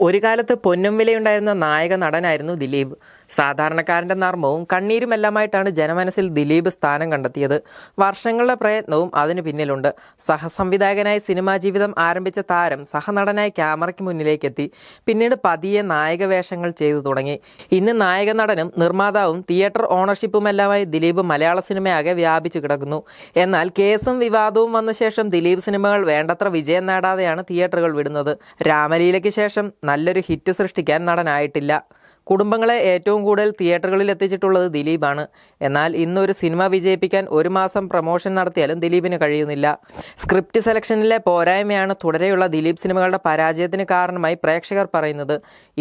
ഒരു കാലത്ത് പൊന്നും വിലയുണ്ടായിരുന്ന നായക നടനായിരുന്നു ദിലീപ്. സാധാരണക്കാരന്റെ നർമ്മവും കണ്ണീരുമെല്ലാമായിട്ടാണ് ജനമനസ്സിൽ ദിലീപ് സ്ഥാനം കണ്ടെത്തിയത്. വർഷങ്ങളുടെ പ്രയത്നവും അതിന് പിന്നിലുണ്ട്. സഹസംവിധായകനായി സിനിമാ ജീവിതം ആരംഭിച്ച താരം സഹനടനായി ക്യാമറയ്ക്ക് മുന്നിലേക്കെത്തി. പിന്നീട് പതിയെ നായക വേഷങ്ങൾ ചെയ്തു തുടങ്ങി. ഇന്ന് നായക നടനും നിർമ്മാതാവും തിയേറ്റർ ഓണർഷിപ്പുമെല്ലാമായി ദിലീപ് മലയാള സിനിമയാകെ വ്യാപിച്ചു കിടക്കുന്നു. എന്നാൽ കേസും വിവാദവും വന്ന ശേഷം ദിലീപ് സിനിമകൾ വേണ്ടത്ര വിജയം നേടാതെയാണ് തിയേറ്ററുകൾ വിടുന്നത്. രാമലീലയ്ക്ക് ശേഷം നല്ലൊരു ഹിറ്റ് സൃഷ്ടിക്കാൻ നടനായിട്ടില്ല. കുടുംബങ്ങളെ ഏറ്റവും കൂടുതൽ തിയേറ്ററുകളിൽ എത്തിച്ചിട്ടുള്ളത് ദിലീപാണ്. എന്നാൽ ഇന്നൊരു സിനിമ വിജയിപ്പിക്കാൻ ഒരു മാസം പ്രൊമോഷൻ നടത്തിയാലും ദിലീപിന് കഴിയുന്നില്ല. സ്ക്രിപ്റ്റ് സെലക്ഷനിലെ പോരായ്മയാണ് തുടരെയുള്ള ദിലീപ് സിനിമകളുടെ പരാജയത്തിന് കാരണമായി പ്രേക്ഷകർ പറയുന്നത്.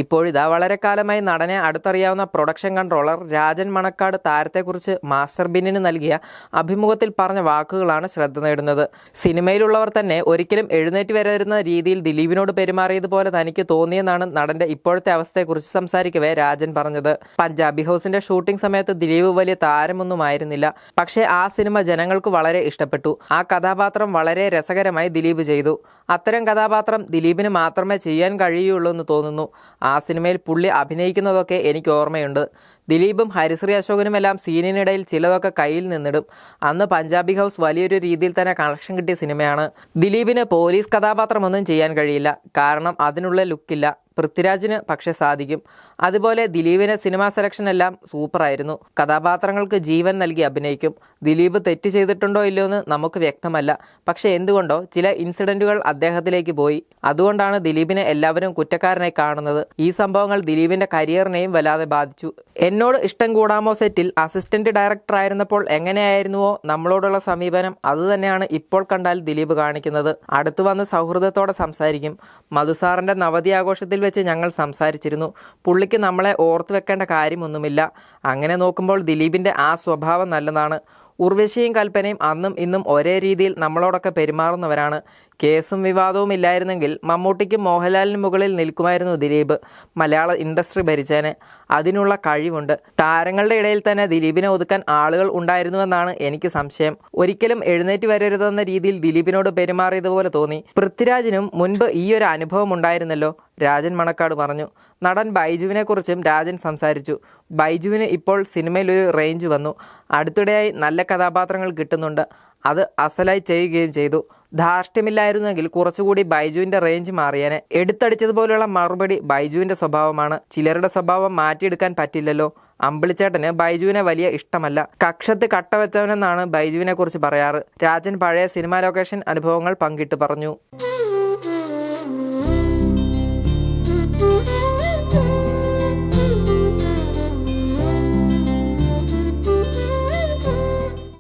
ഇപ്പോഴിതാ വളരെ കാലമായി നടനെ അടുത്തറിയാവുന്ന പ്രൊഡക്ഷൻ കൺട്രോളർ രാജൻ മണക്കാട് താരത്തെക്കുറിച്ച് മാസ്റ്റർ ബിന്നിന് നൽകിയ അഭിമുഖത്തിൽ പറഞ്ഞ വാക്കുകളാണ് ശ്രദ്ധ നേടുന്നത്. സിനിമയിലുള്ളവർ തന്നെ ഒരിക്കലും എഴുന്നേറ്റ് വരരുന്ന രീതിയിൽ ദിലീപിനോട് പെരുമാറിയതുപോലെ തനിക്ക് തോന്നിയെന്നാണ് നടന്റെ ഇപ്പോഴത്തെ അവസ്ഥയെക്കുറിച്ച് സംസാരിക്കവേ രാജൻ പറഞ്ഞത്. പഞ്ചാബി ഹൗസിന്റെ ഷൂട്ടിംഗ് സമയത്ത് ദിലീപ് വലിയ താരമൊന്നും ആയിരുന്നില്ല. പക്ഷേ ആ സിനിമ ജനങ്ങൾക്ക് വളരെ ഇഷ്ടപ്പെട്ടു. ആ കഥാപാത്രം വളരെ രസകരമായി ദിലീപ് ചെയ്തു. അത്തരം കഥാപാത്രം ദിലീപിന് മാത്രമേ ചെയ്യാൻ കഴിയുള്ളൂ എന്ന് തോന്നുന്നു. ആ സിനിമയിൽ പുള്ളി അഭിനയിക്കുന്നതൊക്കെ എനിക്ക് ഓർമ്മയുണ്ട്. ദിലീപും ഹരിശ്രീ അശോകനും എല്ലാം സീനിനിടയിൽ ചിലതൊക്കെ കയ്യിൽ നിന്നിടും. അന്ന് പഞ്ചാബി ഹൗസ് വലിയൊരു രീതിയിൽ തന്നെ കണക്ഷൻ കിട്ടിയ സിനിമയാണ്. ദിലീപിന് പോലീസ് കഥാപാത്രമൊന്നും ചെയ്യാൻ കഴിയില്ല. കാരണം അതിനുള്ള ലുക്കില്ല. പൃഥ്വിരാജിന് പക്ഷേ സാധിക്കും. അതുപോലെ ദിലീപിന് സിനിമാ സെലക്ഷൻ എല്ലാം സൂപ്പറായിരുന്നു കഥാപാത്രങ്ങൾക്ക് ജീവൻ നൽകി അഭിനയിക്കും. ദിലീപ് തെറ്റ് ചെയ്തിട്ടുണ്ടോ ഇല്ലയോ എന്ന് നമുക്ക് വ്യക്തമല്ല. പക്ഷേ എന്തുകൊണ്ടോ ചില ഇൻസിഡന്റുകൾ അദ്ദേഹത്തിലേക്ക് പോയി. അതുകൊണ്ടാണ് ദിലീപിനെ എല്ലാവരും കുറ്റക്കാരനായി കാണുന്നത്. ഈ സംഭവങ്ങൾ ദിലീപിന്റെ കരിയറിനെയും വല്ലാതെ ബാധിച്ചു. എന്നോട് ഇഷ്ടം കൂടാമോ സെറ്റിൽ? അസിസ്റ്റന്റ് ഡയറക്ടർ ആയിരുന്നപ്പോൾ എങ്ങനെയായിരുന്നുവോ? നമ്മളോടുള്ള സമീപനം അതുതന്നെയാണ് ഇപ്പോൾ കണ്ടാൽ ദിലീപ് കാണിക്കുന്നത്. അടുത്തു വന്ന് സൗഹൃദത്തോടെ സംസാരിക്കും. മധുസാറിന്റെ നവതി ആഘോഷത്തിൽ വെച്ച് ഞങ്ങൾ സംസാരിച്ചിരുന്നു. പുള്ളിക്ക് നമ്മളെ ഓർത്തു വെക്കേണ്ട കാര്യമൊന്നുമില്ല. അങ്ങനെ നോക്കുമ്പോൾ ദിലീപിന്റെ ആ സ്വഭാവം നല്ലതാണ്. ഉർവശിയും കൽപ്പനയും അന്നും ഇന്നും ഒരേ രീതിയിൽ നമ്മളോടൊക്കെ പെരുമാറുന്നവരാണ്. കേസും വിവാദവും ഇല്ലായിരുന്നെങ്കിൽ മമ്മൂട്ടിക്കും മോഹൻലാലിന് മുകളിൽ നിൽക്കുമായിരുന്നു ദിലീപ്. മലയാള ഇൻഡസ്ട്രി ഭരിച്ചേനെ. അതിനുള്ള കഴിവുണ്ട്. താരങ്ങളുടെ ഇടയിൽ തന്നെ ദിലീപിനെ ഒതുക്കാൻ ആളുകൾ ഉണ്ടായിരുന്നുവെന്നാണ് എനിക്ക് സംശയം. ഒരിക്കലും എഴുന്നേറ്റ് വരരുതെന്ന രീതിയിൽ ദിലീപിനോട് പെരുമാറിയതുപോലെ തോന്നി. പൃഥ്വിരാജിനും മുൻപ് ഈ ഒരു അനുഭവം ഉണ്ടായിരുന്നല്ലോ. രാജൻ മണക്കാട് പറഞ്ഞു. നടൻ ബൈജുവിനെക്കുറിച്ചും രാജൻ സംസാരിച്ചു. ബൈജുവിന് ഇപ്പോൾ സിനിമയിൽ ഒരു റേഞ്ച് വന്നു. അടുത്തിടെയായി നല്ല കഥാപാത്രങ്ങൾ കിട്ടുന്നുണ്ട്. അത് അസലായി ചെയ്യുകയും ചെയ്തു. ധാർഷ്ട്യമില്ലായിരുന്നെങ്കിൽ കുറച്ചുകൂടി ബൈജുവിന്റെ റേഞ്ച് മാറിയേനെ. എടുത്തടിച്ചതുപോലെയുള്ള മറുപടി ബൈജുവിന്റെ സ്വഭാവമാണ്. ചിലരുടെ സ്വഭാവം മാറ്റിയെടുക്കാൻ പറ്റില്ലല്ലോ. അമ്പിളിച്ചേട്ടന് ബൈജുവിനെ വലിയ ഇഷ്ടമല്ല. കക്ഷത്ത് കട്ടവെച്ചവനെന്നാണ് ബൈജുവിനെ കുറിച്ച് പറയാറ്. രാജൻ പഴയ സിനിമാ ലൊക്കേഷൻ അനുഭവങ്ങൾ പങ്കിട്ട് പറഞ്ഞു.